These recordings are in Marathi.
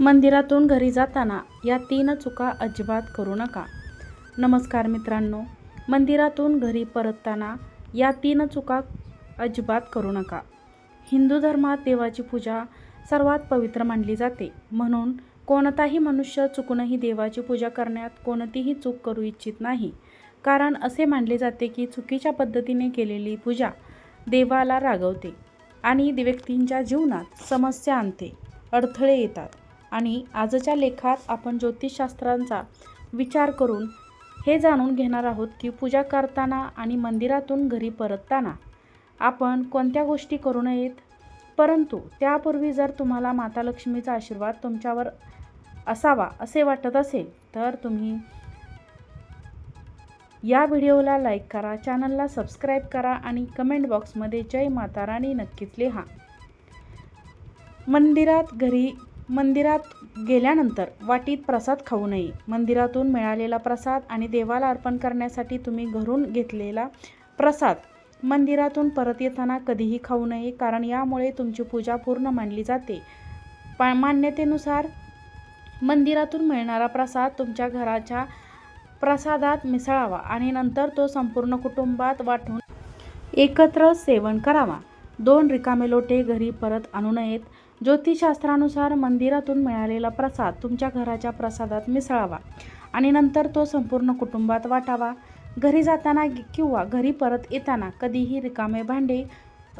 मंदिरातून घरी जाताना या तीन चुका अजिबात करू नका. नमस्कार मित्रांनो मंदिरातून घरी परतताना या तीन चुका अजिबात करू नका. हिंदू धर्मात देवाची पूजा सर्वात पवित्र मानली जाते. म्हणून कोणताही मनुष्य चुकूनही देवाची पूजा करण्यात कोणतीही चूक करू इच्छित नाही. कारण असे मानले जाते की चुकीच्या पद्धतीने केलेली पूजा देवाला रागवते आणि व्यक्तींच्या जीवनात समस्या आणते अडथळे येतात. आणि आजच्या लेखात आपण ज्योतिषशास्त्रांचा विचार करून हे जाणून घेणार आहोत की पूजा करताना आणि मंदिरातून घरी परतताना आपण कोणत्या गोष्टी करू नयेत? परंतु त्यापूर्वी जर तुम्हाला माता लक्ष्मीचा आशीर्वाद तुमच्यावर असावा असे वाटत असेल तर तुम्ही या व्हिडिओला लाईक करा चॅनलला सबस्क्राईब करा आणि कमेंट बॉक्समध्ये जय माता राणी नक्कीच लिहा. मंदिरात घरी मंदिरात गेल्यानंतर वाटीत प्रसाद खाऊ नये. मंदिरातून मिळालेला प्रसाद आणि देवाला अर्पण करण्यासाठी तुम्ही घरून घेतलेला प्रसाद मंदिरातून परत येताना कधीही खाऊ नये कारण यामुळे तुमची पूजा पूर्ण मानली जाते. पा मान्यतेनुसार मंदिरातून मिळणारा प्रसाद तुमच्या घराच्या प्रसादात मिसळावा आणि नंतर तो संपूर्ण कुटुंबात वाटून एकत्र सेवन करावा. दोन रिकामे लोटे घरी परत आणू नयेत. ज्योतिषशास्त्रानुसार मंदिरातून मिळालेला प्रसाद तुमच्या घराच्या प्रसादात मिसळावा आणि नंतर तो संपूर्ण कुटुंबात वाटावा. घरी जाताना किंवा घरी परत येताना कधीही रिकामे भांडे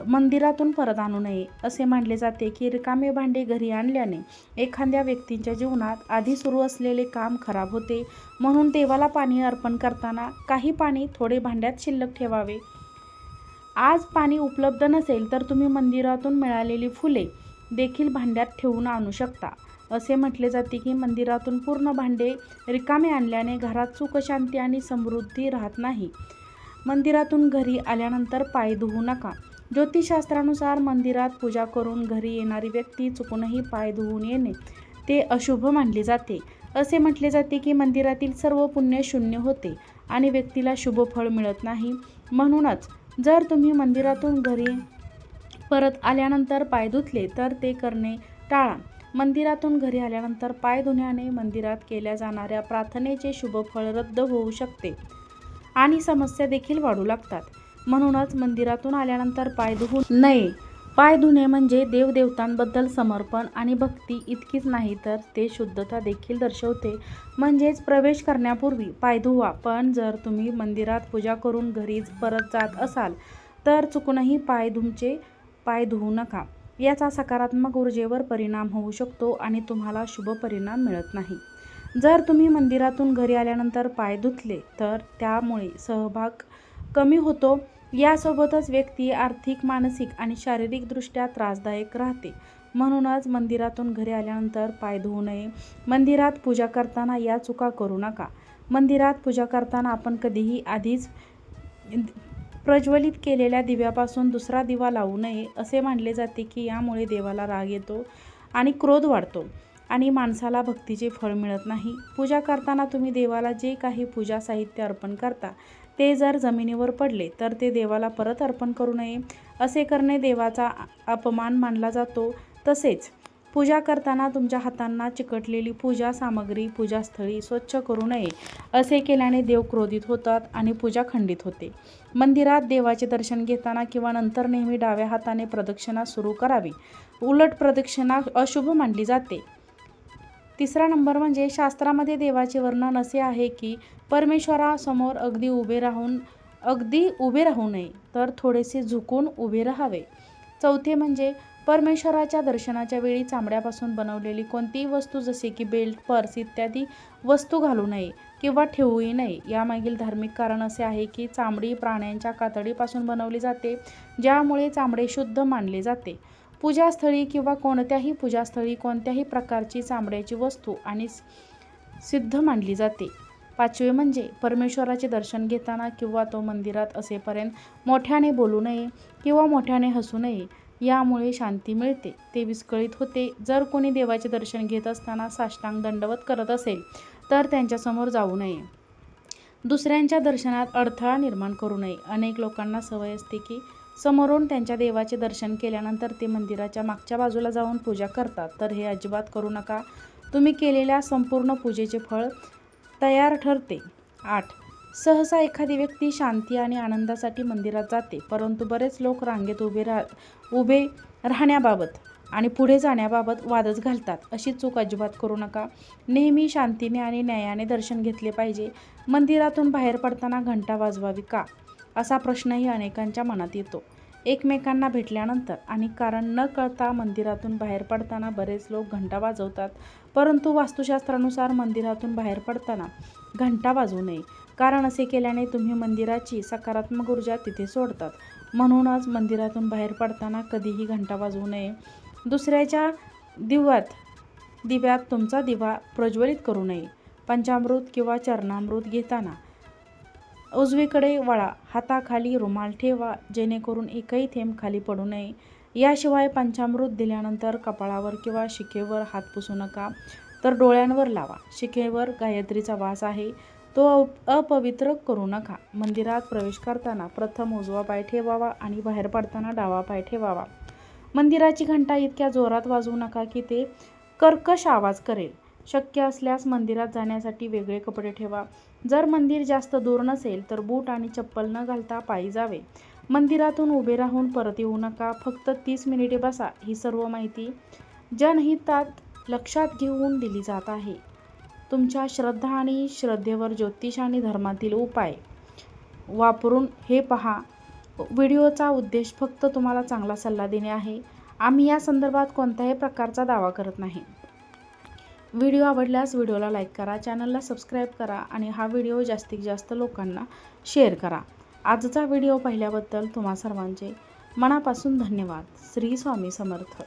मंदिरातून परत आणू नये असे मानले जाते की रिकामे भांडे घरी आणल्याने एखाद्या व्यक्तींच्या जीवनात आधी सुरू असलेले काम खराब होते. म्हणून देवाला पाणी अर्पण करताना काही पाणी थोडे भांड्यात शिल्लक ठेवावे. आज पाणी उपलब्ध नसेल तर तुम्ही मंदिरातून मिळालेली फुले देखील भांड्यात ठेवून आणू शकता. असे म्हटले जाते की मंदिरातून पूर्ण भांडे रिकामे आणल्याने घरात सुखशांती आणि समृद्धी राहत नाही. मंदिरातून घरी आल्यानंतर पाय धुवू नका. ज्योतिषशास्त्रानुसार मंदिरात पूजा करून घरी येणारी व्यक्ती चुकूनही पाय धुवून येणे ते अशुभ मानले जाते. असे म्हटले जाते की मंदिरातील सर्व पुण्य शून्य होते आणि व्यक्तीला शुभ फळ मिळत नाही. म्हणूनच जर तुम्ही मंदिरातून घरी परत आल्यानंतर पाय धुतले तर ते करणे टाळा. मंदिरातून घरी आल्यानंतर पाय धुण्याने मंदिरात केल्या जाणाऱ्या प्रार्थनेचे शुभफळ रद्द होऊ शकते आणि समस्या देखील वाढू लागतात. म्हणूनच मंदिरातून आल्यानंतर पाय धुवू नये. पाय धुणे म्हणजे देवदेवतांबद्दल समर्पण आणि भक्ती इतकीच नाही तर ते शुद्धता देखील दर्शवते. म्हणजेच प्रवेश करण्यापूर्वी पाय धुवा. पण जर तुम्ही मंदिरात पूजा करून घरीच परत जात असाल तर चुकूनही पाय धुमचे पाय धुवू नका. याचा सकारात्मक ऊर्जेवर परिणाम होऊ शकतो आणि तुम्हाला शुभ परिणाम मिळत नाही. जर तुम्ही मंदिरातून घरी आल्यानंतर पाय धुतले तर त्यामुळे सहभाग कमी होतो. यासोबतच व्यक्ती आर्थिक मानसिक आणि शारीरिकदृष्ट्या त्रासदायक राहते. म्हणूनच मंदिरातून घरी आल्यानंतर पाय धुवू नये. मंदिरात पूजा करताना या चुका करू नका. मंदिरात पूजा करताना आपण कधीही आधीच प्रज्वलित केलेल्या दिव्यापासून दुसरा दिवा लावू नये असे मानले जाते की यामुळे देवाला राग येतो आणि क्रोध वाढतो आणि माणसाला भक्तीचे फळ मिळत नाही. पूजा करताना तुम्ही देवाला जे काही पूजा साहित्य अर्पण करता ते जर जमिनीवर पडले तर ते देवाला परत अर्पण करू नये. असे करणे देवाचा अपमान मानला जातो. तसेच पूजा करताना तुमच्या हातांना चिकटलेली पूजा सामग्री पूजास्थळी स्वच्छ करू नये असे केल्याने देव क्रोधित होतात आणि पूजा खंडित होते. मंदिरात देवाचे दर्शन घेताना किंवा नंतर नेहमी डाव्या हाताने प्रदक्षिणा सुरू करावी. उलट प्रदक्षिणा अशुभ मानली जाते. तिसरा नंबर म्हणजे शास्त्रामध्ये देवाचे वर्णन असे आहे की परमेश्वरासमोर अगदी उभे राहून अगदी उभे राहू नये तर थोडेसे झुकून उभे राहावे. चौथे म्हणजे परमेश्वराच्या दर्शनाच्या वेळी चामड्यापासून बनवलेली कोणतीही वस्तू जसे की बेल्ट पर्स इत्यादी वस्तू घालू नये किंवा ठेवूही नये. यामागील धार्मिक कारण असे आहे की चामडी प्राण्यांच्या कातडीपासून बनवली जाते ज्यामुळे चामडे शुद्ध मानले जाते. पूजास्थळी किंवा कोणत्याही पूजास्थळी कोणत्याही प्रकारची चामड्याची वस्तू आणि सिद्ध मानली जाते. पाचवे म्हणजे परमेश्वराचे दर्शन घेताना किंवा तो मंदिरात असेपर्यंत मोठ्याने बोलू नये किंवा मोठ्याने हसू नये. यामुळे शांती मिळते. ते विस्कळीत होते. जर कोणी देवाचे दर्शन घेत असताना साष्टांग दंडवत करत असेल तर त्यांच्यासमोर जाऊ नये. दुसऱ्यांच्या दर्शनात अडथळा निर्माण करू नये. अनेक लोकांना सवय असते की समोरून त्यांच्या देवाचे दर्शन केल्यानंतर ते मंदिराच्या मागच्या बाजूला जाऊन पूजा करतात. तर हे अजिबात करू नका. तुम्ही केलेल्या संपूर्ण पूजेचे फळ तयार ठरते. आठ. सहसा एखादी व्यक्ती शांती आणि आनंदासाठी मंदिरात जाते परंतु बरेच लोक रांगेत उभे राह उभे राहण्याबाबत आणि पुढे जाण्याबाबत वादच घालतात. अशी चूक अजिबात करू नका. नेहमी शांतीने आणि न्यायाने दर्शन घेतले पाहिजे. मंदिरातून बाहेर पडताना घंटा वाजवावी का? असा प्रश्नही अनेकांच्या मनात येतो. एकमेकांना भेटल्यानंतर आणि कारण न कळता मंदिरातून बाहेर पडताना बरेच लोक घंटा वाजवतात परंतु वास्तुशास्त्रानुसार मंदिरातून बाहेर पडताना घंटा वाजवू नये. कारण असे केल्याने तुम्ही मंदिराची सकारात्मक ऊर्जा तिथे सोडतात. म्हणूनच मंदिरातून बाहेर पडताना कधीही घंटा वाजवू नये. दुसऱ्याच्या दिव्यात दिव्यात तुमचा दिवा प्रज्वलित करू नये. पंचामृत किंवा चरणामृत घेताना उजवीकडे वळा. हाताखाली रुमाल ठेवा. जेणेकरून एकही थेंब खाली पडू नये. याशिवाय पंचामृत दिल्यानंतर कपाळावर किंवा शिखेवर हात पुसू नका. तर डोळ्यांवर लावा. शिखेवर गायत्रीचा वास आहे. तो अपवित्र करू नका. मंदिरात प्रवेश करताना प्रथम उजवा पाय ठेवावा आणि बाहेर पडताना डावा पाय ठेवावा. मंदिराची घंटा इतक्या जोरात वाजवू नका की ते कर्कश आवाज करेल. शक्य असल्यास मंदिरात जाण्यासाठी वेगळे कपडे ठेवा. जर मंदिर जास्त दूर नसेल तर बूट आणि चप्पल न घालता पायी जावे. मंदिरातून उभे राहून परत येऊ नका. फक्त तीस मिनिटे बसा. ही सर्व माहिती जनहितात लक्षात घेऊन दिली जात आहे. तुमच्या श्रद्धा आणि श्रद्धेवर ज्योतिष आणि धर्मातील उपाय वापरून हे पहा. व्हिडिओचा उद्देश फक्त तुम्हाला चांगला सल्ला देणे आहे. आम्ही या संदर्भात कोणत्याही प्रकारचा दावा करत नाही. व्हिडिओ आवडल्यास व्हिडिओला लाईक करा चॅनलला सबस्क्राईब करा आणि हा व्हिडिओ जास्तीत जास्त लोकांना शेअर करा. आजचा व्हिडिओ पाहिल्याबद्दल तुम्हा सर्वांचे मनापासून धन्यवाद. श्री स्वामी समर्थ.